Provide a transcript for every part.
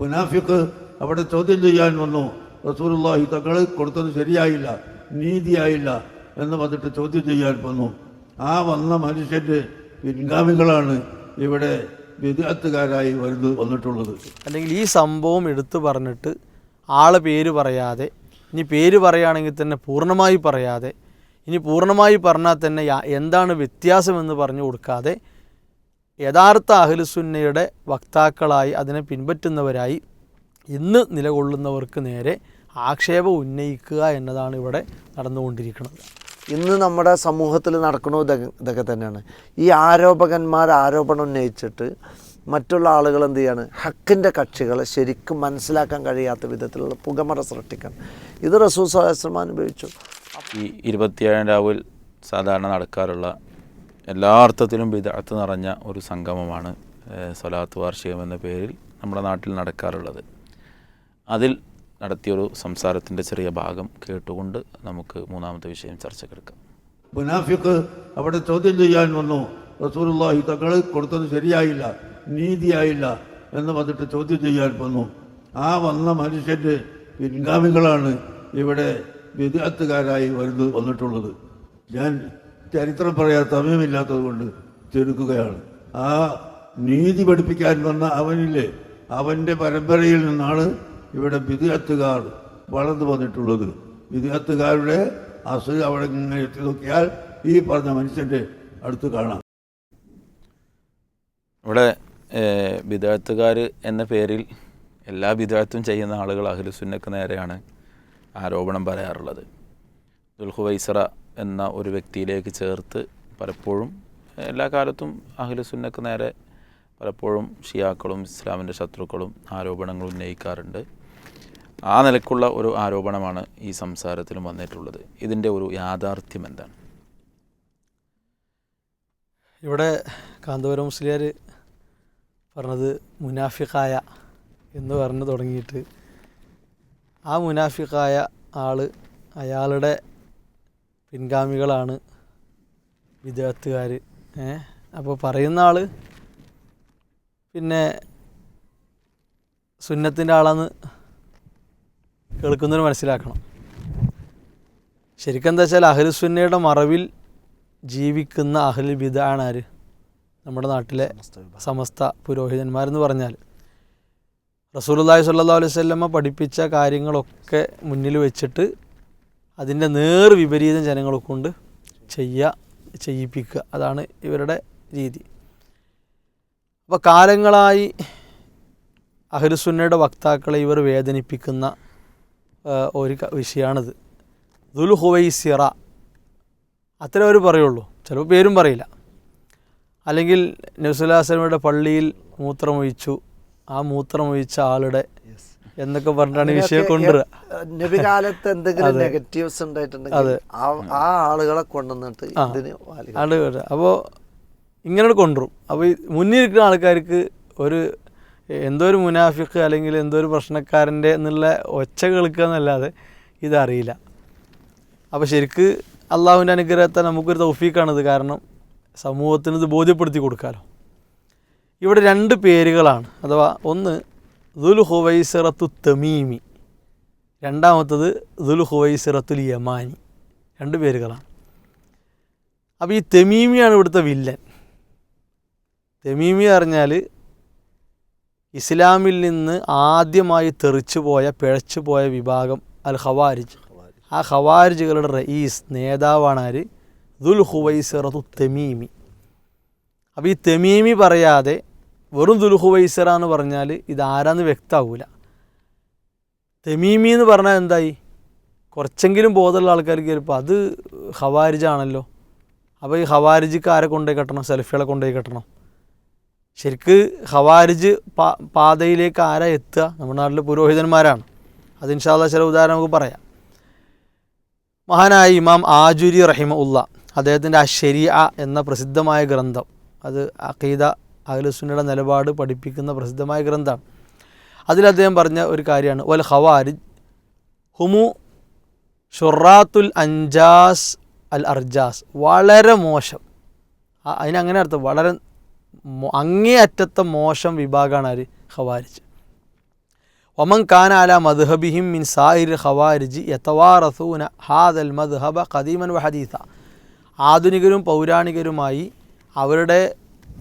മുനാഫിക്ക് അവിടെ ചോദ്യം ചെയ്യാൻ വന്നു. റസൂലുള്ളാഹി തങ്ങൾ കൊടുത്തത് ശരിയായില്ല നീതിയായില്ല എന്ന് വന്നിട്ട് ചോദ്യം ചെയ്യാൻ വന്നു. ആ വന്ന മനുഷ്യന്റെ പിൻഗാമികളാണ് ഇവിടെ വിദഗ്ധക്കാരായി വരുന്നത് വന്നിട്ടുള്ളത്. അല്ലെങ്കിൽ ഈ സംഭവം എടുത്തു പറഞ്ഞിട്ട് ആളെ പേര് പറയാതെ ഇനി പേര് പറയുകയാണെങ്കിൽ തന്നെ പൂർണമായി പറയാതെ ഇനി പൂർണമായി പറഞ്ഞാൽ തന്നെ എന്താണ് വ്യത്യാസമെന്ന് പറഞ്ഞു കൊടുക്കാതെ യഥാർത്ഥ അഹ്ലുസുന്നയുടെ വക്താക്കളായി അതിനെ പിൻപറ്റുന്നവരായി ഇന്ന് നിലകൊള്ളുന്നവർക്ക് നേരെ ആക്ഷേപം ഉന്നയിക്കുക എന്നതാണ് ഇവിടെ നടന്നുകൊണ്ടിരിക്കുന്നത്. ഇന്ന് നമ്മുടെ സമൂഹത്തിൽ നടക്കണോ ഇതൊക്കെ തന്നെയാണ്. ഈ ആരോപകന്മാർ ആരോപണം ഉന്നയിച്ചിട്ട് മറ്റുള്ള ആളുകൾ എന്ത് ചെയ്യാണ്? ഹക്കിന്റെ കക്ഷികളെ ശരിക്കും മനസ്സിലാക്കാൻ കഴിയാത്ത വിധത്തിലുള്ള പുകമറ സൃഷ്ടിക്കാൻ. ഇത് റസൂൽ അനുഭവിച്ചു ഈ ഇരുപത്തിയേഴാം രാവിൽ സാധാരണ നടക്കാറുള്ള എല്ലാ അർത്ഥത്തിലും വിദഗ്ധ നിറഞ്ഞ ഒരു സംഗമമാണ് സ്വലാത്ത് വാർഷികം എന്ന പേരിൽ നമ്മുടെ നാട്ടിൽ നടക്കാറുള്ളത്. അതിൽ നടത്തിയൊരു സംസാരത്തിന്റെ ചെറിയ ഭാഗം കേട്ടുകൊണ്ട് നമുക്ക് മൂന്നാമത്തെ വിഷയം ചർച്ചക്കെടുക്കാം. മുനാഫിക്ക് അവിടെ ചോദ്യം ചെയ്യാൻ വന്നു റസൂലുള്ളാഹി തങ്ങൾ കൊടുത്തത് ശരിയായില്ല നീതിയായില്ല എന്ന് പറഞ്ഞിട്ട് ചോദ്യം ചെയ്യാൻ വന്നു. ആ വന്ന മനുഷ്യന്റെ പിൻഗാമികളാണ് ഇവിടെ വിദ്യാർത്ഥികാരായി വരുന്നത് വന്നിട്ടുള്ളത്. ഞാൻ ചരിത്രം പറയാൻ സമയമില്ലാത്തത് കൊണ്ട് ചുരുക്കുകയാണ് ആ നീതി പഠിപ്പിക്കാൻ വന്ന അവനില്ലേ അവന്റെ പരമ്പരയിൽ നിന്നാണ് ഇവിടെ വിദഗ്ധക്കാർ വളർന്നു വന്നിട്ടുള്ളത്. വിദഗ്ധക്കാരുടെ അസുഖം അവിടെ ഇങ്ങനെ എത്തി നോക്കിയാൽ ഈ പറഞ്ഞ മനുഷ്യന്റെ അടുത്ത് കാണാം. ഇവിടെ വിദഗ്ധക്കാർ എന്ന പേരിൽ എല്ലാ വിദ്യാർത്ഥവും ചെയ്യുന്ന ആളുകൾ അഖിലുസുന്നക്ക് നേരെയാണ് ആരോപണം പറയാറുള്ളത്. ദുൽഹുവൈസറ എന്ന ഒരു വ്യക്തിയിലേക്ക് ചേർത്ത് പലപ്പോഴും എല്ലാ കാലത്തും അഖിലുസുന്നക്ക് നേരെ പലപ്പോഴും ഷിയാക്കളും ഇസ്ലാമിന്റെ ശത്രുക്കളും ആരോപണങ്ങൾ ഉന്നയിക്കാറുണ്ട്. ആ നിലക്കുള്ള ഒരു ആരോപണമാണ് ഈ സംസാരത്തിലും വന്നിട്ടുള്ളത്. ഇതിന്റെ ഒരു യാഥാർത്ഥ്യം എന്താണ്? ഇവിടെ കാന്തപുരം മുസ്ലിയാർ പറഞ്ഞത് മുനാഫിഖായ എന്ന് പറഞ്ഞു തുടങ്ങിയിട്ട് ആ മുനാഫിഖായ ആൾ അയാളുടെ പിൻഗാമികളാണ് വിദേഹത്തുകാർ അപ്പോൾ പറയുന്ന ആൾ പിന്നെ സുന്നത്തിന്റെ ആളാന്ന് കേൾക്കുന്നവർ മനസ്സിലാക്കണം. ശരിക്കും എന്താ വെച്ചാൽ അഹ്ലുസുന്നയുടെ മറവിൽ ജീവിക്കുന്ന അഹ്ലുൽ ബിദാണ് നമ്മുടെ നാട്ടിലെ സമസ്ത പുരോഹിതന്മാരെന്ന് പറഞ്ഞാൽ റസൂലുള്ളാഹി സ്വല്ലല്ലാഹു അലൈഹി വസല്ലമ പഠിപ്പിച്ച കാര്യങ്ങളൊക്കെ മുന്നിൽ വെച്ചിട്ട് അതിന്റെ നേർ വിപരീതം ജനങ്ങളെ കൊണ്ട് ചെയ്യുക ചെയ്യിപ്പിക്കുക. അതാണ് ഇവരുടെ രീതി. അപ്പോൾ കാലങ്ങളായി അഹ്ലുസുന്നയുടെ വക്താക്കളെ ഇവർ വേദനിപ്പിക്കുന്ന ഒരു വിഷയമാണിത് ദുൽ ഹുവൈസിറ. അത്രേ അവർ പറയുള്ളൂ. ചിലപ്പോൾ പേരും പറയില്ല. അല്ലെങ്കിൽ നബ്സുല്ലാസ്ലമിയുടെ പള്ളിയിൽ മൂത്രമൊഴിച്ചു. ആ മൂത്രമൊഴിച്ച ആളുടെ എന്നൊക്കെ പറഞ്ഞിട്ടാണ് വിഷയം കൊണ്ടുവരിക നബികാലത്ത് എന്തെങ്കിലും നെഗറ്റീവ്സ് ഉണ്ടായിട്ടുണ്ടെങ്കിൽ ആ- ആളുകളെ കൊണ്ടുവന്നിട്ട് ഇതിന് അപ്പോൾ ഇങ്ങനെ കൊണ്ടുവരും. അപ്പോൾ ഈ മുന്നിലിരിക്കുന്ന ആൾക്കാർക്ക് ഒരു എന്തോ ഒരു മുനാഫിക്ക് അല്ലെങ്കിൽ എന്തോ ഒരു പ്രശ്നക്കാരന്റെ എന്നുള്ള ഒച്ച കേൾക്കുക എന്നല്ലാതെ ഇതറിയില്ല. അപ്പോൾ ശരിക്ക് അള്ളാഹുവിന്റെ അനുഗ്രഹത്തെ നമുക്കൊരു തൗഫീക്കാണിത് കാരണം സമൂഹത്തിന് ഇത് ബോധ്യപ്പെടുത്തി കൊടുക്കാമല്ലോ ഇവിടെ രണ്ട് പേരുകളാണ്. അഥവാ ഒന്ന് ദുൽ ഹുവൈസിറത്തു തമീമി രണ്ടാമത്തത് ദുൽ ഹുവൈസിറത്തുൽ യമാനി. രണ്ട് പേരുകളാണ്. അപ്പോൾ ഈ തെമീമിയാണ് ഇവിടുത്തെ വില്ലൻ. തെമീമി പറഞ്ഞാൽ ഇസ്ലാമിൽ നിന്ന് ആദ്യമായി തെറിച്ചു പോയ പിഴച്ചു പോയ വിഭാഗം അൽ ഹവാരിജ് ആ ഹവാരിജുകളുടെ റയീസ് നേതാവാണ് ആര് ദുൽ ഹുവൈസിറത്തു തെമീമി അപ്പോൾ ഈ തെമീമി പറയാതെ വെറും ദുൽഹുവൈസറ എന്ന് പറഞ്ഞാൽ ഇതാരാന്ന് വ്യക്തമാകൂല തെമീമി എന്ന് പറഞ്ഞാൽ എന്തായി? കുറച്ചെങ്കിലും ബോധമുള്ള ആൾക്കാർക്ക് ചിലപ്പോൾ അത് ഹവാരിജാണല്ലോ. അപ്പോൾ ഈ ഹവാരിജിക്ക് ആരെ കൊണ്ടുപോയി കെട്ടണം? സെൽഫികളെ കൊണ്ടുപോയി കെട്ടണം. ശരിക്ക് ഹവാരിജ് പാ പാതയിലേക്ക് ആരാ എത്തുക? നമ്മുടെ നാട്ടിലെ പുരോഹിതന്മാരാണ്. അത് ഇൻഷാല്ല ചില ഉദാഹരണം നമുക്ക് പറയാം. മഹാനായ ഇമാം ആജുരി റഹിമ ഉള്ള അദ്ദേഹത്തിന്റെ അഷരിയ എന്ന പ്രസിദ്ധമായ ഗ്രന്ഥം അത് അഖീദ അഖിലുസുന്നയുടെ നിലപാട് പഠിപ്പിക്കുന്ന പ്രസിദ്ധമായ ഗ്രന്ഥമാണ് അതിൽ അദ്ദേഹം പറഞ്ഞ ഒരു കാര്യമാണ് വൽ ഖവാരിജ് ഹുമു ഷുറാത്തുൽ അഞ്ചാസ് അൽ അർജാസ്. വളരെ മോശം. അതിനങ്ങനെ അർത്ഥം വളരെ അങ്ങേയറ്റത്തെ മോശം വിഭാഗമാണ് ആര്? ഖവാരിജ്. ഒമൻ ഖാൻ അല മദ്ഹബിഹിം മിൻ സായിർ ഹവാരിജ് യത്തവാറസൂന ഹാദൽ മദ്ഹബ ഖദീമൻ വഹദീസ ആധുനികരും പൗരാണികരുമായി അവരുടെ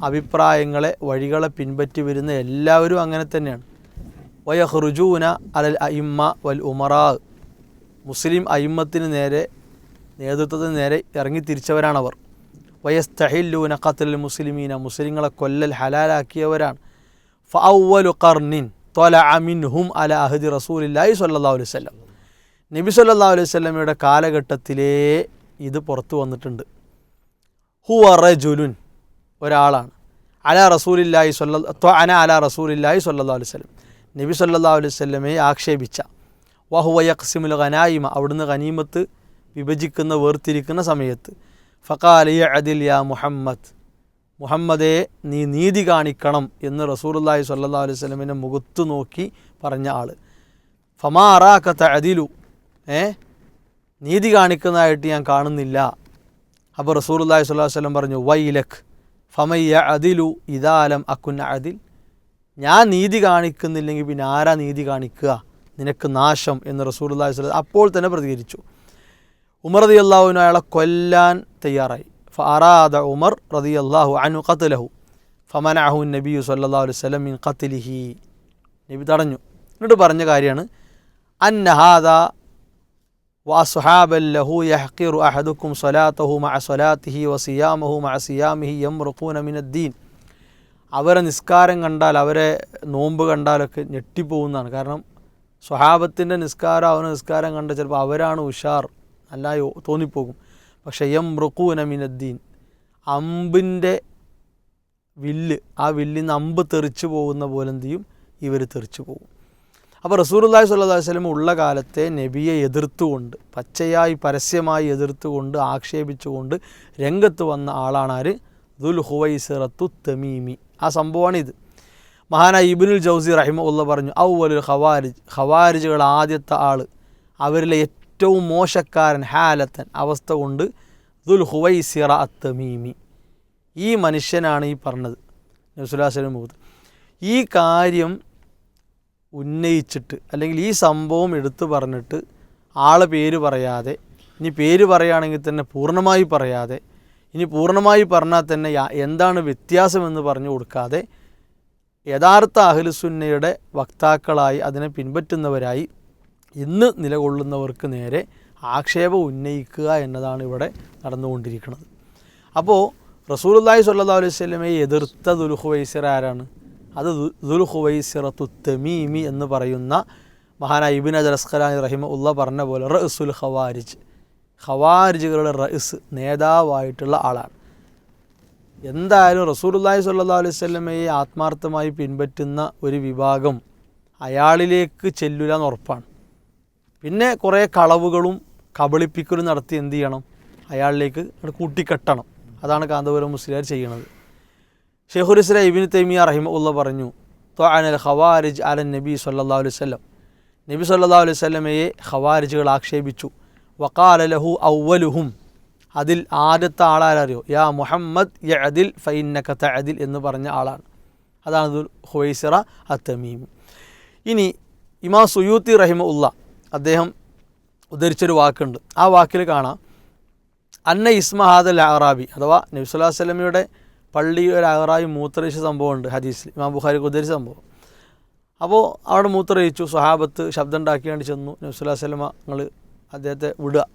അഭിപ്രായങ്ങളെ വഴികളെ പിൻപറ്റി വരുന്ന എല്ലാവരും അങ്ങനെ തന്നെയാണ്. വയഹ്റുജൂന അലൽ അയിമ്മ വൽ ഉമറാ. മുസ്ലിം അയിമ്മത്തിന് നേരെ നേതൃത്വത്തിന് നേരെ ഇറങ്ങി തിരിച്ചവരാണവർ. വയസ്തഹില്ലൂന ഖത്തൽ മുസ്ലിമീന മുസ്ലിങ്ങളെ കൊല്ലൽ ഹലാലാക്കിയവരാണ്. ഫൗവലു കർണിൻ തൊല അമിൻ ഹും അല അഹദി റസൂലില്ലാഹി സല്ലാ അലൈഹി സ്വല്ലം നബി സല്ലാ അലൈഹി വസല്ലമയുടെ കാലഘട്ടത്തിലേ ഇത് പുറത്തു വന്നിട്ടുണ്ട്. ഹുവ റജുലുൻ ഒരാളാണ്. അല റസൂലില്ലായി സ്വല്ല അന അല റസൂലില്ലായി സ്വല്ലല്ലാഹു അലൈഹി വസല്ലം. നബി സല്ലാ അലൈഹി വസല്ലമയെ ആക്ഷേപിച്ച. വഹുവ യഖ്സിമുൽ ഖനായിമ അവിടുന്ന് ഖനീമത്ത് വിഭജിക്കുന്ന വേർതിരിക്കുന്ന സമയത്ത്. ഫഖാലിയ അദിൽ യാ മുഹമ്മദ് മുഹമ്മദേ നീ നീതി കാണിക്കണം എന്ന് റസൂലുള്ളാഹി സ്വല്ലല്ലാഹു അലൈഹി വസല്ലമിനെ മുഖത്ത് നോക്കി പറഞ്ഞ ആൾ ഫമാ അതിലു ഏ? നീതി കാണിക്കുന്നതായിട്ട് ഞാൻ കാണുന്നില്ല. അപ്പോൾ റസൂലുള്ളാഹി സ്വല്ലല്ലാഹു അലൈഹി വസല്ലം പറഞ്ഞു വൈലഖ് ഫമയ്യ അതിലു ഇതാലം അക്കുന്ന അതിൽ ഞാൻ നീതി കാണിക്കുന്നില്ലെങ്കിൽ പിന്നെ ആരാ നീതി കാണിക്കുക? നിനക്ക് നാശം എന്ന് റസൂലുള്ളാഹി സ്വല്ലല്ലാഹു അപ്പോൾ തന്നെ പ്രതികരിച്ചു. ഉമർ റതി അള്ളാഹുവിന് അയാളെ കൊല്ലാൻ തയ്യാറായി. ഫറാദ ഉമർ റതി അള്ളാഹു അനു ഖത്തലഹു ഫമനാഹു നബി സല്ലാ അലൈഹി സ്വലം മിൻ ഖത്തിലിഹി നബി തടഞ്ഞു. എന്നിട്ട് പറഞ്ഞ കാര്യമാണ് അന്നഹാദ وأصحابا له يحقر أحدكم صلاته مع صلاته وصيامه مع صيامه يمرقون من الدين അവരെ നിസ്കാരം കണ്ടാൽ അവരെ നോമ്പ് കണ്ടാലൊക്കെ ഞെട്ടിപ്പോകുന്നതാണ് കാരണം സ്വഹാബത്തിൻ്റെ നിസ്കാരം അവന് നിസ്കാരം കണ്ട ചിലപ്പോൾ അവരാണ് ഉഷാർ അല്ല തോന്നിപ്പോകും പക്ഷേ യം റുക്കൂന മിനദ്ദീൻ അമ്പിൻ്റെ വില്ല് ആ വില്ലിൽ നിന്ന് അമ്പ് തെറിച്ചു പോകുന്ന പോലെ എന്ത് ചെയ്യും ഇവർ തെറിച്ചു പോകും അപ്പോൾ റസൂറുല്ലാഹി സ്വല്ലല്ലാഹു അലൈഹി വസല്ലം ഉള്ള കാലത്തെ നബിയെ എതിർത്തുകൊണ്ട് പച്ചയായി പരസ്യമായി എതിർത്തുകൊണ്ട് ആക്ഷേപിച്ചുകൊണ്ട് രംഗത്ത് വന്ന ആളാണ് ആര്? ദുൽ ഹുവൈസിറത്തു തമീമി. ആ സംഭവമാണിത്. മഹാനായ ഇബിനുൽ ജൗസി റഹിമ ഉള്ള പറഞ്ഞു ഔവലുൽ ഖവാരിജ് ഖവാരിജുകൾ ആദ്യത്തെ ആൾ അവരിലെ ഏറ്റവും മോശക്കാരൻ ഹാലത്തൻ. അവസ്ഥ കൊണ്ട് ദുൽ ഹുവൈസിറ അത്തമീമി ഈ മനുഷ്യനാണ് ഈ പറഞ്ഞത്. നബ്സുല്ലാസ്ലം മുഹത്ത് ഈ കാര്യം ഉന്നയിച്ചിട്ട് അല്ലെങ്കിൽ ഈ സംഭവം എടുത്തു പറഞ്ഞിട്ട് ആളെ പേര് പറയാതെ ഇനി പേര് പറയുകയാണെങ്കിൽ തന്നെ പൂർണമായി പറയാതെ ഇനി പൂർണമായി പറഞ്ഞാൽ തന്നെ എന്താണ് വ്യത്യാസമെന്ന് പറഞ്ഞു കൊടുക്കാതെ യഥാർത്ഥ അഹ്ലുസുന്നയുടെ വക്താക്കളായി അതിനെ പിൻപറ്റുന്നവരായി ഇന്ന് നിലകൊള്ളുന്നവർക്ക് നേരെ ആക്ഷേപം ഉന്നയിക്കുക എന്നതാണ് ഇവിടെ നടന്നുകൊണ്ടിരിക്കുന്നത്. അപ്പോൾ റസൂലുല്ലാഹി സ്വല്ലല്ലാഹു അലൈഹി വസല്ലമയെ എതിർത്ത ദുൽഹുവൈസിറ ആരാണ്? അത് ദുൽഹുവൈസിറത്തു തമീമി എന്ന് പറയുന്ന മഹാനായ ഇബിൻ അജൽ അസ്ഖലാനി റഹിമ ഉള്ള പറഞ്ഞ പോലെ റഇസുൽ ഖവാരിജ്. ഖവാരിജുകളുടെ റഇസ് നേതാവായിട്ടുള്ള ആളാണ്. എന്തായാലും റസൂലുല്ലാഹി സല്ലാ അലൈഹി വസല്ലമയെ ആത്മാർത്ഥമായി പിൻപറ്റുന്ന ഒരു വിഭാഗം അയാളിലേക്ക് ചെല്ലുക എന്ന് ഉറപ്പാണ്. പിന്നെ കുറേ കളവുകളും കബളിപ്പിക്കലും നടത്തി എന്ത് ചെയ്യണം? അയാളിലേക്ക് കൂട്ടിക്കെട്ടണം. അതാണ് കാന്തപുരം മുസ്ലിയാർ ചെയ്യണത് ഷെയ്ഖുൽ ഇസ്ലാം ഇബിൻ തൈമിയ റഹിമ ഉള്ള പറഞ്ഞു ത്വാനൽ ഖവാരിജ് അലൻ നബി സല്ലാ അലൈഹി വസല്ലം. നബി സല്ലാ അലൈഹി വസല്ലമയെ ഖവാരിജുകൾ ആക്ഷേപിച്ചു. വഖാല ലഹു ഔവലുഹും അതിൽ ആദ്യത്തെ ആളാരറിയോ യാ മുഹമ്മദ് യ യഅദിൽ ഫൈന്നക്കത്ത തഅദിൽ എന്ന് പറഞ്ഞ ആളാണ്. അതാണ് ഹുവൈസിറ അത്തമീമി. ഇനി ഇമാ സുയൂത്തി റഹിമ ഉള്ള അദ്ദേഹം ഉദ്ധരിച്ചൊരു വാക്കുണ്ട്. ആ വാക്കിൽ കാണാം അന്ന ഇസ്മഹാദൽ അറാബി അഥവാ നബിസ്വല്ലാ വല്ലമയുടെ പള്ളി ഒരു അഹറായി മൂത്രയിച്ച സംഭവമുണ്ട് ഹദീസിൽ. ഇമാം ബുഖാരി കുതിരി സംഭവം. അപ്പോൾ അവിടെ മൂത്രയിച്ചു സ്വഹാബത്ത് ശബ്ദം ഉണ്ടാക്കിയാണ്ട് ചെന്നു നബ്സുല്ലാ സലമ നിങ്ങൾ അദ്ദേഹത്തെ വിടുക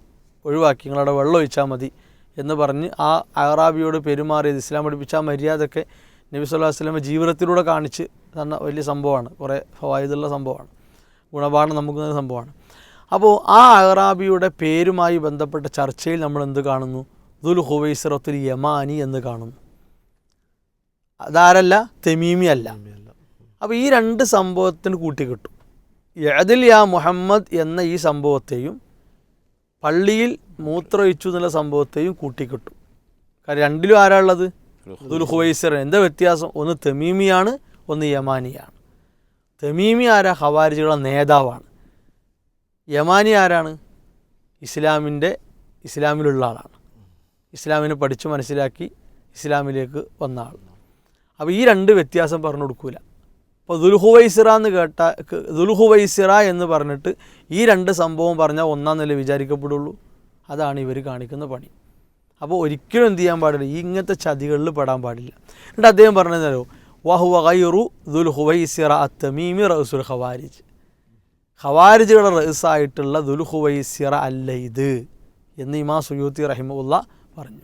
ഒഴിവാക്കി നിങ്ങളവിടെ വെള്ളം ഒഴിച്ചാൽ മതി എന്ന് പറഞ്ഞ് ആ അഹറാബിയോട് പെരുമാറിയത് ഇസ്ലാം പഠിപ്പിച്ച ആ മര്യാദയൊക്കെ നബി സല്ലല്ലാഹു അലൈഹി വസല്ലമ ജീവിതത്തിലൂടെ കാണിച്ച് തന്ന വലിയ സംഭവമാണ്. കുറേ ഫവായിദുള്ള സംഭവമാണ്. ഗുണപാഠം നമുക്ക് തന്ന സംഭവമാണ്. അപ്പോൾ ആ അഹറാബിയുടെ പേരുമായി ബന്ധപ്പെട്ട ചർച്ചയിൽ നമ്മൾ എന്ത് കാണുന്നു? ദുൽ ഹുവൈസറത്തുൽ യമാനി എന്ന് കാണുന്നു. അതാരല്ല തെമീമി അല്ല. അപ്പോൾ ഈ രണ്ട് സംഭവത്തിന് കൂട്ടിക്കിട്ടും യഅദിൽ യാ മുഹമ്മദ് എന്ന ഈ സംഭവത്തെയും പള്ളിയിൽ മൂത്രമൊഴിച്ചു എന്നുള്ള സംഭവത്തെയും കൂട്ടിക്കിട്ടും കാരണം രണ്ടിലും ആരാ ഉള്ളത്? എന്താ വ്യത്യാസം? ഒന്ന് തെമീമിയാണ് ഒന്ന് യമാനിയാണ്. തെമീമി ആരാ? ഹവാരിജികളുടെ നേതാവാണ്. യമാനി ആരാണ്? ഇസ്ലാമിന്റെ ഇസ്ലാമിലുള്ള ആളാണ്. ഇസ്ലാമിനെ പഠിച്ചു മനസ്സിലാക്കി ഇസ്ലാമിലേക്ക് വന്ന ആൾ അപ്പോൾ ഈ രണ്ട് വ്യത്യാസം പറഞ്ഞു കൊടുക്കൂല. അപ്പോൾ ദുൽഹുവൈസിറ എന്ന് കേട്ട ദുൽഹുവൈസിറ എന്ന് പറഞ്ഞിട്ട് ഈ രണ്ട് സംഭവം പറഞ്ഞാൽ ഒന്നാം നില വിചാരിക്കപ്പെടുള്ളൂ? അതാണ് ഇവർ കാണിക്കുന്ന പണി. അപ്പോൾ ഒരിക്കലും എന്ത് ചെയ്യാൻ പാടില്ല. ഈ ഇങ്ങനത്തെ ചതികളിൽ പെടാൻ പാടില്ല. എന്നിട്ട് അദ്ദേഹം പറഞ്ഞതല്ലോ വഹു വൈറു ദുൽ ഹുവൈസിറ അത്തമീമി റസുൽ ഖവാരിജ്. ഖവാരിജുകളുടെ റഹസായിട്ടുള്ള ദുൽഹുവൈസിറ അല്ല ഇത് എന്ന് ഇമാ സുയൂത്തി റഹിമുല്ല പറഞ്ഞു.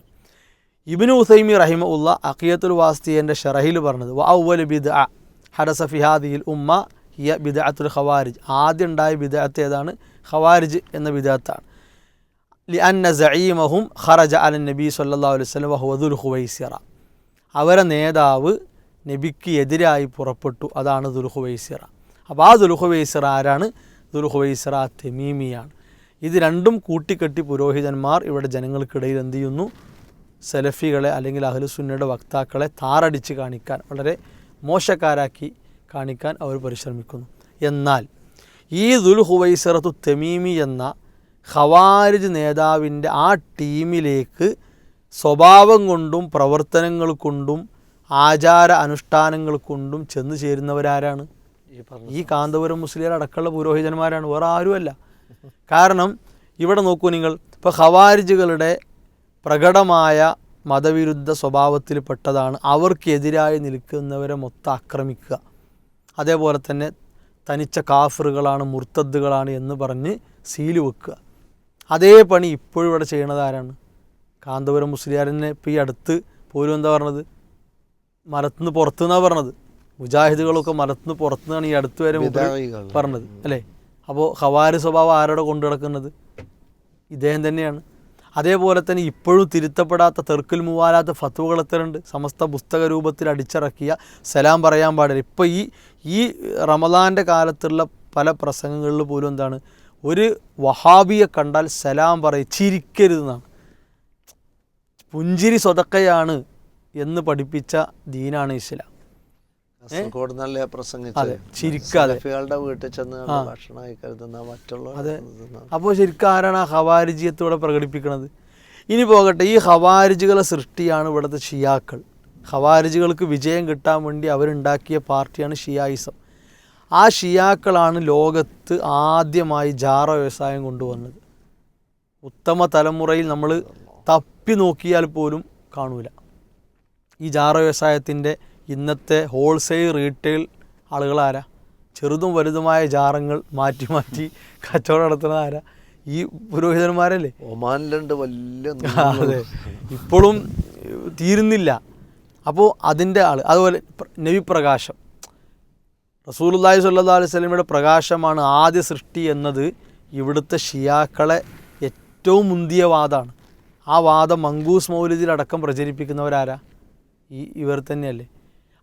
ഇബിനു ഉസൈമി റഹിമ ഉള്ള അഖിയത്തുൽ വാസ്തിയന്റെ ഷറഹിൽ പറഞ്ഞത് വ ഔവൽ ബിദ് ഹഡസ ഫിഹാദിയിൽ ഉമ്മ ഹിയ ബിദഅത്തുൽ ഖവാരിജ്. ആദ്യം ഉണ്ടായ ബിദഅത്ത് ഏതാണ്? ഖവാരിജ് എന്ന ബിദഅത്താണ്. ലിഅന്ന സഈമഹും ഖറജ അല നബി സല്ലല്ലാഹു അലൈഹി വസല്ലം വഹുവ ദുൽ ഹുവൈസിറ അവരെ നേതാവ് നബിക്ക് എതിരായി പുറപ്പെട്ടു. അതാണ് ദുൽഹുവൈസിറ അപ്പോൾ ആ ദുൽഹുവൈസിറ ആരാണ്? ദുൽഹുവൈസിറ തെമീമിയാണ്. ഇത് രണ്ടും കൂട്ടിക്കെട്ടി പുരോഹിതന്മാർ ഇവിടെ ജനങ്ങൾക്കിടയിൽ എന്ത് ചെയ്യുന്നു? സെലഫികളെ അല്ലെങ്കിൽ അഹ്ലുസുന്നയുടെ വക്താക്കളെ താറടിച്ച് കാണിക്കാൻ വളരെ മോശക്കാരാക്കി കാണിക്കാൻ അവർ പരിശ്രമിക്കുന്നു. എന്നാൽ ഈ ദുൽ ഹുവൈസറത്തു തെമീമി എന്ന ഖവാരിജ് നേതാവിന്റെ ആ ടീമിലേക്ക് സ്വഭാവം കൊണ്ടും പ്രവർത്തനങ്ങൾ കൊണ്ടും ആചാര അനുഷ്ഠാനങ്ങൾ കൊണ്ടും ചെന്ന് ചേരുന്നവരാരാണ്? ഈ കാന്തപുരം മുസ്ലിം അടക്കമുള്ള പുരോഹിതന്മാരാണ് വേറെ ആരുമല്ല. കാരണം ഇവിടെ നോക്കൂ നിങ്ങൾ ഇപ്പോൾ ഖവാരിജുകളുടെ പ്രകടമായ മതവിരുദ്ധ സ്വഭാവത്തിൽ പെട്ടതാണ് അവർക്കെതിരായി നിൽക്കുന്നവരെ മൊത്തം ആക്രമിക്കുക. അതേപോലെ തന്നെ തനിച്ച കാഫറുകളാണ് മുർത്തദ്ദുകളാണ് എന്ന് പറഞ്ഞ് സീൽ വെക്കുക. അതേ പണി ഇപ്പോഴും ഇവിടെ ചെയ്യണത് ആരാണ്? കാന്തപുരം മുസ്ലിയാരനെ ഇപ്പോൾ ഈ അടുത്ത് പോലും എന്താ പറഞ്ഞത്? മരത്തുനിന്ന് പുറത്തുനിന്നാണ് പറഞ്ഞത്. മുജാഹിദുകളൊക്കെ മരത്തുനിന്ന് പുറത്തുനിന്നാണ് ഈ അടുത്ത് വരെ പറഞ്ഞത് അല്ലേ? അപ്പോൾ ഹവാരി സ്വഭാവം ആരോടെ കൊണ്ടു നടക്കുന്നത്? ഇദ്ദേഹം തന്നെയാണ്. അതേപോലെ തന്നെ ഇപ്പോഴും തിരുത്തപ്പെടാത്ത തെർക്കിൽ മൂവാലാത്ത ഫത്തുവകൾ എത്തലുണ്ട് സമസ്ത പുസ്തക രൂപത്തിൽ അടിച്ചിറക്കിയ സലാം പറയാൻ പാടില്ല. ഇപ്പോൾ ഈ ഈ റമദാന്റെ കാലത്തുള്ള പല പ്രസംഗങ്ങളിൽ പോലും എന്താണ്? ഒരു വഹാബിയെ കണ്ടാൽ സലാം പറയും ചിരിക്കരുതെന്നാണ്. പുഞ്ചിരി സ്വതക്കയാണ് എന്ന് പഠിപ്പിച്ച ദീനാണ് ഇസ്ലാം. കാസർഗോഡ് നല്ല പ്രസംഗിച്ചത്? ചിരിക്കാതെ. വീട്ടിൽ ചെന്ന് ഭക്ഷണമായി കരുതുന്ന മറ്റുള്ള അതെ. അപ്പോൾ ശരിക്കും ആരാണ് ആ ഹവാരിജിയത്തോടെ പ്രകടിപ്പിക്കുന്നത് ഇനി പോകട്ടെ ഈ ഹവാരിജികളെ സൃഷ്ടിയാണ് ഇവിടുത്തെ ഷിയാക്കൾ. ഹവാരിജികൾക്ക് വിജയം കിട്ടാൻ വേണ്ടി അവരുണ്ടാക്കിയ പാർട്ടിയാണ് ഷിയായിസം. ആ ഷിയാക്കളാണ് ലോകത്ത് ആദ്യമായി ജാറ വ്യവസായം കൊണ്ടുവന്നത്. ഉത്തമ തലമുറയിൽ നമ്മൾ തപ്പി നോക്കിയാൽ പോലും കാണൂല. ഈ ജാറ വ്യവസായത്തിന്റെ ഇന്നത്തെ ഹോൾസെയിൽ റീറ്റെയിൽ ആളുകളാരാ? ചെറുതും വലുതുമായ ജാറങ്ങൾ മാറ്റി മാറ്റി കച്ചവടം നടത്തുന്നത് ആരാ? ഈ പുരോഹിതന്മാരല്ലേ? ഒമാനിലുണ്ട് വലിയ അതെ. ഇപ്പോഴും തീരുന്നില്ല. അപ്പോൾ അതിന്റെ ആൾ അതുപോലെ പ്ര- നബിപ്രകാശം റസൂലുല്ലാഹി സ്വല്ലല്ലാഹു അലൈഹി സ്വലമിയുടെ പ്രകാശമാണ് ആദ്യ സൃഷ്ടി എന്നത് ഇവിടുത്തെ ഷിയാക്കളെ ഏറ്റവും മുന്തിയ വാദമാണ് ആ വാദം മങ്കൂസ് മൗലിദിലടക്കം പ്രചരിപ്പിക്കുന്നവരാരാ? ഈ ഇവർ തന്നെയല്ലേ?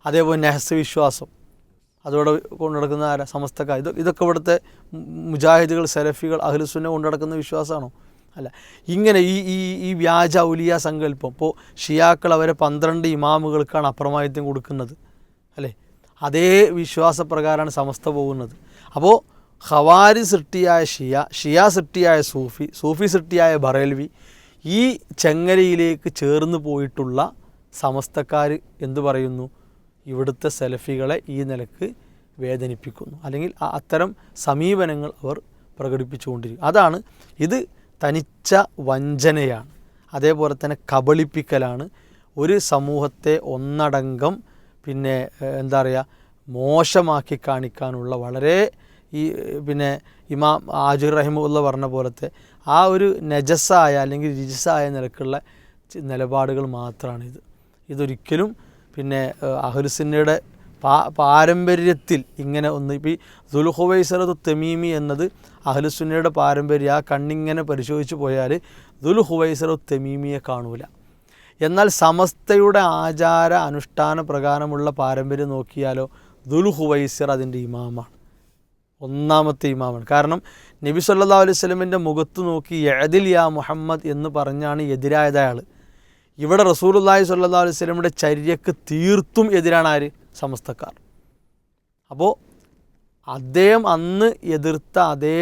അതേപോലെ നെഹസ് വിശ്വാസം അതോടെ കൊണ്ടു നടക്കുന്ന ആരാ? സമസ്തക്ക ഇത് ഇതൊക്കെ ഇവിടുത്തെ മുജാഹിദുകൾ സെലഫികൾ അഹ്ലുസുന്ന കൊണ്ടു നടക്കുന്ന വിശ്വാസമാണോ? അല്ല. ഇങ്ങനെ ഈ ഈ ഈ വ്യാജ ഉലിയ സങ്കല്പം. ഇപ്പോൾ ഷിയാക്കൾ അവരെ പന്ത്രണ്ട് ഇമാമുകൾക്കാണ് അപ്രമാദിത്യം കൊടുക്കുന്നത്. അല്ലേ? അതേ വിശ്വാസപ്രകാരമാണ് സമസ്ത പോകുന്നത്. അപ്പോൾ ഹവാരി സൃഷ്ടിയായ ഷിയ ഷിയ സൃഷ്ടിയായ സൂഫി സൂഫി സൃഷ്ടിയായ ബറേൽവി ഈ ചെങ്ങലയിലേക്ക് ചേർന്ന് പോയിട്ടുള്ള സമസ്തക്കാർ എന്തു പറയുന്നു? ഇവിടുത്തെ സെലഫികളെ ഈ നിലയ്ക്ക് വേദനിപ്പിക്കുന്നു. അല്ലെങ്കിൽ അത്തരം സമീപനങ്ങൾ അവർ പ്രകടിപ്പിച്ചുകൊണ്ടിരിക്കും അതാണ് ഇത് തനിച്ച വഞ്ചനയാണ്. അതേപോലെ തന്നെ കബളിപ്പിക്കലാണ്. ഒരു സമൂഹത്തെ ഒന്നടങ്കം പിന്നെ എന്താ പറയുക മോശമാക്കി കാണിക്കാനുള്ള വളരെ ഈ പിന്നെ ഇമാം ആജുർ റഹിമുള്ള പറഞ്ഞ പോലത്തെ ആ ഒരു നജസ്സായ അല്ലെങ്കിൽ രിജസായ നിലക്കുള്ള നിലപാടുകൾ ഇത് ഇതൊരിക്കലും പിന്നെ അഹുലുസിന്നയുടെ പാ പാരമ്പര്യത്തിൽ ഇങ്ങനെ ഒന്ന് ഇപ്പോൾ ഈ ദുൽഹുവൈസറത്ത് തെമീമി എന്നത് അഹ്ലുസുന്നയുടെ പാരമ്പര്യം ആ കണ്ണിങ്ങനെ പരിശോധിച്ച് പോയാൽ ദുൽഹുവൈസറത്ത് തെമീമിയെ കാണൂല. എന്നാൽ സമസ്തയുടെ ആചാര അനുഷ്ഠാന പ്രകാരമുള്ള പാരമ്പര്യം നോക്കിയാലോ ദുൽഹുവൈസർ അതിന്റെ ഇമാമാണ്. ഒന്നാമത്തെ ഇമാമാണ്. കാരണം നബി സല്ലാ അലൈഹി സ്വലമിന്റെ മുഖത്ത് നോക്കി യഅദിൽ യാ മുഹമ്മദ് എന്ന് പറഞ്ഞാണ് എതിരായത് അയാൾ ഇവിടെ റസൂലുല്ലാഹി സ്വല്ലല്ലാഹു അലൈഹി സ്വലമിന്റെ ചര്യക്ക് തീർത്തും എതിരാണ് ആര്? സമസ്തക്കാർ. അപ്പോൾ അദ്ദേഹം അന്ന് എതിർത്ത അതേ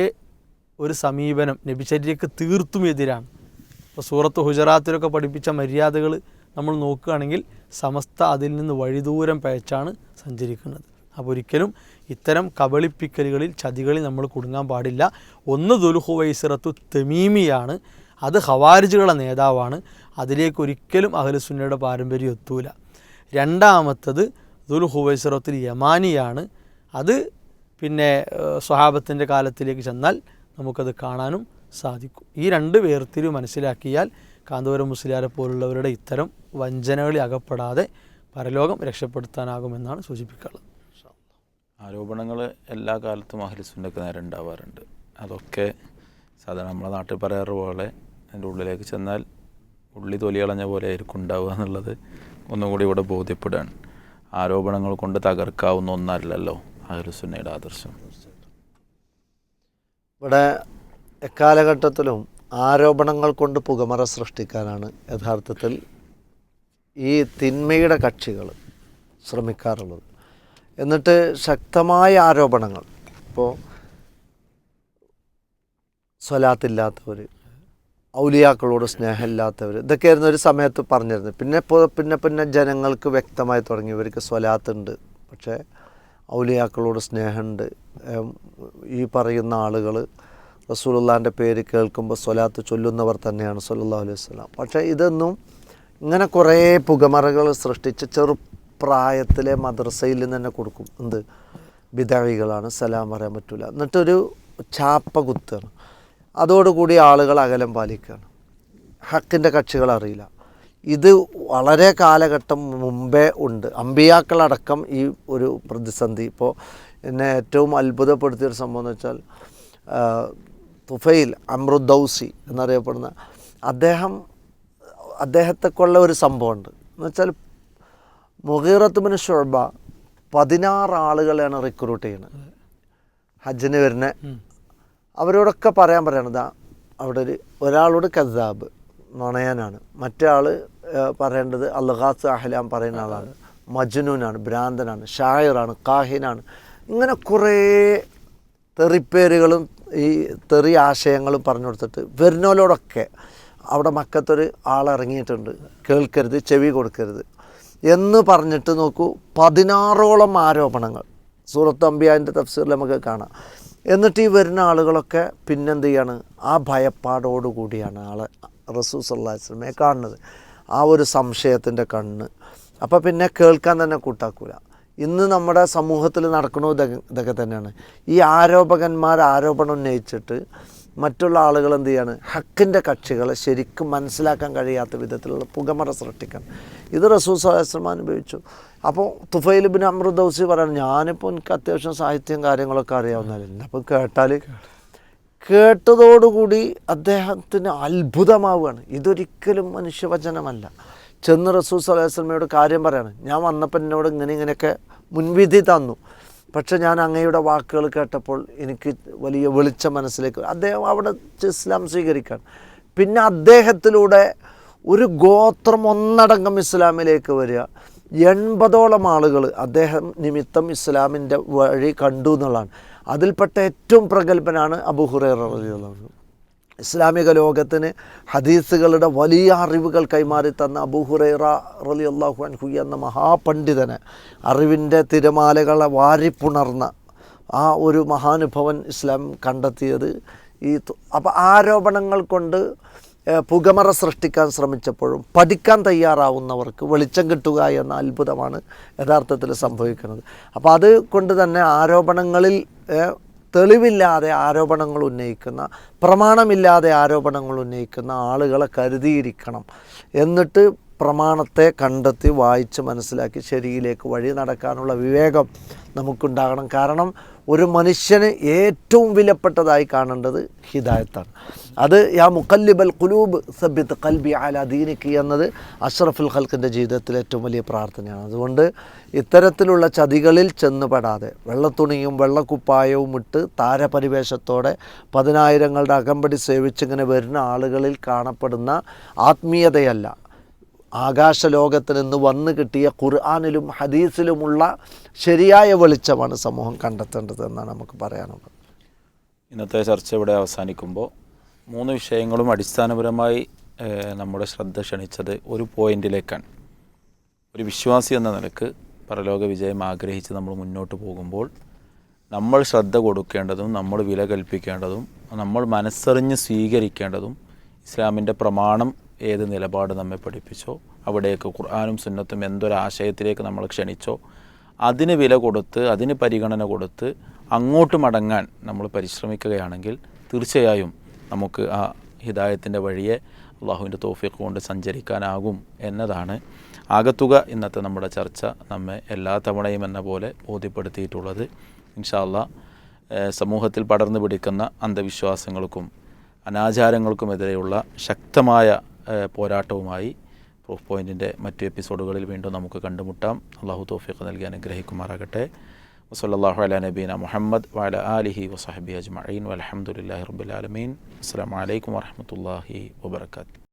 ഒരു സമീപനം നബിചര്യക്ക് തീർത്തും എതിരാണ്. ഇപ്പോൾ സൂറത്ത് ഹുജറാത്തിലൊക്കെ പഠിപ്പിച്ച മര്യാദകൾ നമ്മൾ നോക്കുകയാണെങ്കിൽ സമസ്ത അതിൽ നിന്ന് വഴിദൂരം പയച്ചാണ് സഞ്ചരിക്കുന്നത്. അപ്പോൾ ഒരിക്കലും ഇത്തരം കബളിപ്പിക്കലുകളിൽ ചതികളിൽ നമ്മൾ കുടുങ്ങാൻ പാടില്ല. ഒന്ന് ദുൽഹുവൈസിറത്തു തെമീമിയാണ് അത് ഹവാരിജുകളുടെ നേതാവാണ്. അതിലേക്ക് ഒരിക്കലും അഹലുസുന്നയുടെ പാരമ്പര്യം എത്തൂല. രണ്ടാമത്തത് ദുൽഹുവൈസിറത്തുൽ യമാനിയാണ്. അത് പിന്നെ സ്വഹാബത്തിന്റെ കാലത്തിലേക്ക് ചെന്നാൽ നമുക്കത് കാണാനും സാധിക്കും. ഈ രണ്ട് വേർതിരിവ് മനസ്സിലാക്കിയാൽ കാന്തപുരം മുസ്ലിയാരെ പോലുള്ളവരുടെ ഇത്തരം വഞ്ചനകളിൽ അകപ്പെടാതെ പരലോകം രക്ഷപ്പെടുത്താനാകുമെന്നാണ് സൂചിപ്പിക്കുന്നത് ആരോപണങ്ങൾ എല്ലാ കാലത്തും അഹ്ലുസുന്നക്ക് നേരെ ഉണ്ടാവാറുണ്ട്. അതൊക്കെ സാധാരണ നമ്മുടെ നാട്ടിൽ പറയാറ് പോലെ അതിന്റെ ഉള്ളിലേക്ക് ചെന്നാൽ ഉള്ളി തൊലിയളഞ്ഞ പോലെ ആയിരിക്കും ഉണ്ടാവുക എന്നുള്ളത് ഒന്നുകൂടി ഇവിടെ ബോധ്യപ്പെടുകയാണ്. ആരോപണങ്ങൾ കൊണ്ട് തകർക്കാവുന്ന ഒന്നല്ലല്ലോ അഹ്ലുസുന്നയുടെ ആദർശം. ഇവിടെ എക്കാലഘട്ടത്തിലും ആരോപണങ്ങൾ കൊണ്ട് പുകമറ സൃഷ്ടിക്കാനാണ് യഥാർത്ഥത്തിൽ ഈ തിന്മയുടെ കക്ഷികൾ ശ്രമിക്കാറുള്ളത്. എന്നിട്ട് ശക്തമായ ആരോപണങ്ങൾ. ഇപ്പോൾ സ്വലാത്തില്ലാത്തവർ ഔലിയാക്കളോട് സ്നേഹമില്ലാത്തവർ. ഇതൊക്കെയായിരുന്നു ഒരു സമയത്ത് പറഞ്ഞിരുന്നത്. പിന്നെ പിന്നെ പിന്നെ ജനങ്ങൾക്ക് വ്യക്തമായി തുടങ്ങി. ഇവർക്ക് സ്വലാത്തുണ്ട് പക്ഷേ ഔലിയാക്കളോട് സ്നേഹമുണ്ട്. ഈ പറയുന്ന ആളുകൾ റസൂലുള്ളാന്റെ പേര് കേൾക്കുമ്പോൾ സ്വലാത്ത് ചൊല്ലുന്നവർ തന്നെയാണ് സല്ലല്ലാഹു അലൈഹി വസല്ലം. പക്ഷേ ഇതൊന്നും ഇങ്ങനെ കുറേ പുകമറകൾ സൃഷ്ടിച്ച് ചെറുപ്രായത്തിലെ മദ്രസയിൽ നിന്ന് തന്നെ കൊടുക്കും. എന്ത്? ബിദാവികളാണ്. സലാം പറയാൻ പറ്റില്ല എന്നിട്ടൊരു ചാപ്പ കുത്താണ് അതോടുകൂടി ആളുകൾ അകലം പാലിക്കുകയാണ്. ഹക്കിന്റെ കക്ഷികൾ അറിയില്ല. ഇത് വളരെ കാലഘട്ടം മുമ്പേ ഉണ്ട്. അമ്പിയാക്കളടക്കം ഈ ഒരു പ്രതിസന്ധി. ഇപ്പോൾ എന്നെ ഏറ്റവും അത്ഭുതപ്പെടുത്തിയൊരു സംഭവം എന്ന് വെച്ചാൽ തുഫയിൽ അമ്രുദൌസി എന്നറിയപ്പെടുന്ന അദ്ദേഹം അദ്ദേഹത്തെക്കുള്ള ഒരു സംഭവമുണ്ട്. എന്ന് വെച്ചാൽ മുഹീറത്തുബിന് ഷുബ പതിനാറ് ആളുകളെയാണ് റിക്രൂട്ട് ചെയ്യുന്നത്. ഹജ്ജിന് വരുന്ന അവരോടൊക്കെ പറയാൻ പറയണത് അവിടെ ഒരു ഒരാളോട് കസാബ് നുണയാനാണ്. മറ്റേ പറയേണ്ടത് അള്ളഹാസ് അഹ്ലാം പറയുന്ന ആളാണ്. മജ്നൂനാണ് ഭ്രാന്തനാണ് ഷായറാണ് കാഹിനാണ്. ഇങ്ങനെ കുറേ തെറിപ്പേരുകളും ഈ തെറി ആശയങ്ങളും പറഞ്ഞു കൊടുത്തിട്ട് വരുന്നവരോടൊക്കെ അവിടെ മക്കത്തൊരു ആളിറങ്ങിയിട്ടുണ്ട്. കേൾക്കരുത് ചെവി കൊടുക്കരുത് എന്ന് പറഞ്ഞിട്ട് നോക്കൂ പതിനാറോളം ആരോപണങ്ങൾ. സൂറത്ത് അമ്പിയാന്റെ തഫ്സീറിൽ നമുക്ക് കാണാം. എന്നിട്ട് ഈ വരുന്ന ആളുകളൊക്കെ പിന്നെന്ത് ചെയ്യാണ് ആ ഭയപ്പാടോടുകൂടിയാണ് ആളെ റസൂ സല്ലാസ്ലമെ കാണുന്നത്. ആ ഒരു സംശയത്തിന്റെ കണ്ണ്. അപ്പോൾ പിന്നെ കേൾക്കാൻ തന്നെ കൂട്ടാക്കൂല. ഇന്ന് നമ്മുടെ സമൂഹത്തിൽ നടക്കണോ ഇതൊക്കെ തന്നെയാണ്. ഈ ആരോപകന്മാർ ആരോപണം ഉന്നയിച്ചിട്ട് മറ്റുള്ള ആളുകൾ എന്ത് ചെയ്യാണ്? ഹക്കിന്റെ കക്ഷികളെ ശരിക്കും മനസ്സിലാക്കാൻ കഴിയാത്ത വിധത്തിലുള്ള പുകമറ സൃഷ്ടിക്കാൻ ഇത് റസൂൽ സലാസ്ലം അനുഭവിച്ചു. അപ്പോൾ തുഫൈൽ ബിൻ അമൃദൌസി പറയാണ് ഞാനിപ്പോൾ എനിക്ക് അത്യാവശ്യം സാഹിത്യം കാര്യങ്ങളൊക്കെ അറിയാവുന്നതല്ല അപ്പം കേട്ടാൽ കേട്ടതോടുകൂടി അദ്ദേഹത്തിന് അത്ഭുതമാവുകയാണ്. ഇതൊരിക്കലും മനുഷ്യവചനമല്ല. ചെന്ന് റസൂൽ സലഹുസ്ലമയോട് കാര്യം പറയാണ് ഞാൻ വന്നപ്പോൾ എന്നോട് ഇങ്ങനെ ഇങ്ങനെയൊക്കെ മുൻവിധി തന്നു. പക്ഷെ ഞാൻ അങ്ങയുടെ വാക്കുകൾ കേട്ടപ്പോൾ എനിക്ക് വലിയ വെളിച്ച മനസ്സിലേക്ക് അദ്ദേഹം അവിടെ ഇസ്ലാം സ്വീകരിക്കുകയാണ്. പിന്നെ അദ്ദേഹത്തിലൂടെ ഒരു ഗോത്രം ഒന്നടങ്കം ഇസ്ലാമിലേക്ക് വരിക. എൺപതോളം ആളുകൾ അദ്ദേഹം നിമിത്തം ഇസ്ലാമിന്റെ വഴി കണ്ടു എന്നുള്ളതാണ്. അതിൽപ്പെട്ട ഏറ്റവും പ്രഗത്ഭനാണ് അബുഹുറേറ റളിയല്ലാഹു ഇസ്ലാമിക ലോകത്തിന് ഹദീസുകളുടെ വലിയ അറിവുകൾ കൈമാറി തന്ന അബൂഹുറൈറ റലി അള്ളാഹു അൻഹു എന്ന മഹാപണ്ഡിതന് അറിവിന്റെ തിരമാലകളെ വാരിപ്പുണർന്ന ആ ഒരു മഹാനുഭവൻ ഇസ്ലാം കണ്ടെത്തിയത് ഈ അപ്പോൾ ആരോപണങ്ങൾ കൊണ്ട് പുകമറ സൃഷ്ടിക്കാൻ ശ്രമിച്ചപ്പോഴും പഠിക്കാൻ തയ്യാറാവുന്നവർക്ക് വെളിച്ചം കിട്ടുക എന്ന അത്ഭുതമാണ് യഥാർത്ഥത്തിൽ സംഭവിക്കുന്നത്. അപ്പോൾ അത് കൊണ്ട് തന്നെ ആരോപണങ്ങളിൽ തെളിവില്ലാതെ ആരോപണങ്ങൾ ഉന്നയിക്കുന്ന പ്രമാണമില്ലാതെ ആരോപണങ്ങൾ ഉന്നയിക്കുന്ന ആളുകളെ കരുതിയിരിക്കണം എന്നിട്ട് പ്രമാണത്തെ കണ്ടെത്തി വായിച്ച് മനസ്സിലാക്കി ശരിയിലേക്ക് വഴി നടക്കാനുള്ള വിവേകം നമുക്കുണ്ടാകണം. കാരണം ഒരു മനുഷ്യന് ഏറ്റവും വിലപ്പെട്ടതായി കാണേണ്ടത് ഹിദായത്താണ്. അത് യാ മുക്കല്ലിബൽ കുലൂബ് സബ്യത്ത് കൽബി അല ദീനിക്ക് എന്നത് അഷ്റഫുൽ ഖൽക്കിന്റെ ജീവിതത്തിൽ ഏറ്റവും വലിയ പ്രാർത്ഥനയാണ്. അതുകൊണ്ട് ഇത്തരത്തിലുള്ള ചതികളിൽ ചെന്നുപെടാതെ വെള്ളത്തുണിയും വെള്ളക്കുപ്പായവും ഇട്ട് താരപരിവേഷത്തോടെ പതിനായിരങ്ങളുടെ അകമ്പടി സേവിച്ചിങ്ങനെ വരുന്ന ആളുകളിൽ കാണപ്പെടുന്ന ആത്മീയതയല്ല. ആകാശലോകത്തിൽ നിന്ന് വന്നു കിട്ടിയ ഖുർആാനിലും ഹദീസിലുമുള്ള ശരിയായ വെളിച്ചമാണ് സമൂഹം കണ്ടെത്തേണ്ടത് എന്നാണ് നമുക്ക് പറയാനുള്ളത്. ഇന്നത്തെ ചർച്ച ഇവിടെ അവസാനിക്കുമ്പോൾ മൂന്ന് വിഷയങ്ങളും അടിസ്ഥാനപരമായി നമ്മുടെ ശ്രദ്ധ ക്ഷണിച്ചത് ഒരു പോയിന്റിലേക്കാണ്. ഒരു വിശ്വാസി എന്ന നിലയ്ക്ക് പരലോക വിജയം ആഗ്രഹിച്ച് നമ്മൾ മുന്നോട്ട് പോകുമ്പോൾ നമ്മൾ ശ്രദ്ധ കൊടുക്കേണ്ടതും നമ്മൾ വില കൽപ്പിക്കേണ്ടതും നമ്മൾ മനസ്സറിഞ്ഞ് സ്വീകരിക്കേണ്ടതും ഇസ്ലാമിന്റെ പ്രമാണം ഏത് നിലപാട് നമ്മെ പഠിപ്പിച്ചോ അവിടേക്ക് ഖുർആാനും സുന്നത്തും എന്തൊരാശയത്തിലേക്ക് നമ്മൾ ക്ഷണിച്ചോ അതിന് വില കൊടുത്ത് അതിന് പരിഗണന കൊടുത്ത് അങ്ങോട്ട് മടങ്ങാൻ നമ്മൾ പരിശ്രമിക്കുകയാണെങ്കിൽ തീർച്ചയായും നമുക്ക് ആ ഹിദായത്തിന്റെ വഴിയെ അള്ളാഹുവിന്റെ തോഫിക്ക് കൊണ്ട് സഞ്ചരിക്കാനാകും എന്നതാണ് ആകത്തുക ഇന്നത്തെ നമ്മുടെ ചർച്ച. നമ്മെ എല്ലാ തവണയും എന്ന പോലെ ബോധ്യപ്പെടുത്തിയിട്ടുള്ളത്. ഇൻഷാല്ല സമൂഹത്തിൽ പടർന്നു പിടിക്കുന്ന അന്ധവിശ്വാസങ്ങൾക്കും അനാചാരങ്ങൾക്കുമെതിരെയുള്ള ശക്തമായ പോരാട്ടവുമായി പ്രൂഫ് പോയിന്റിന്റെ മറ്റു എപ്പിസോഡുകളിൽ വീണ്ടും നമുക്ക് കണ്ടുമുട്ടാം. അള്ളാഹു തോഫിക്ക് നൽകി അനുഗ്രഹിക്കുമാറാകട്ടെ. വസല്ലാഹു അല നബീന മുഹമ്മദ് വാല അലിഹി വസഹബി അജ്മീൻ വലഹമുല്ലാ റബുലാലമീൻ അസ്സാം വലൈക്കും വാഹമത്തല്ലാഹി വാബർക്കാത്തു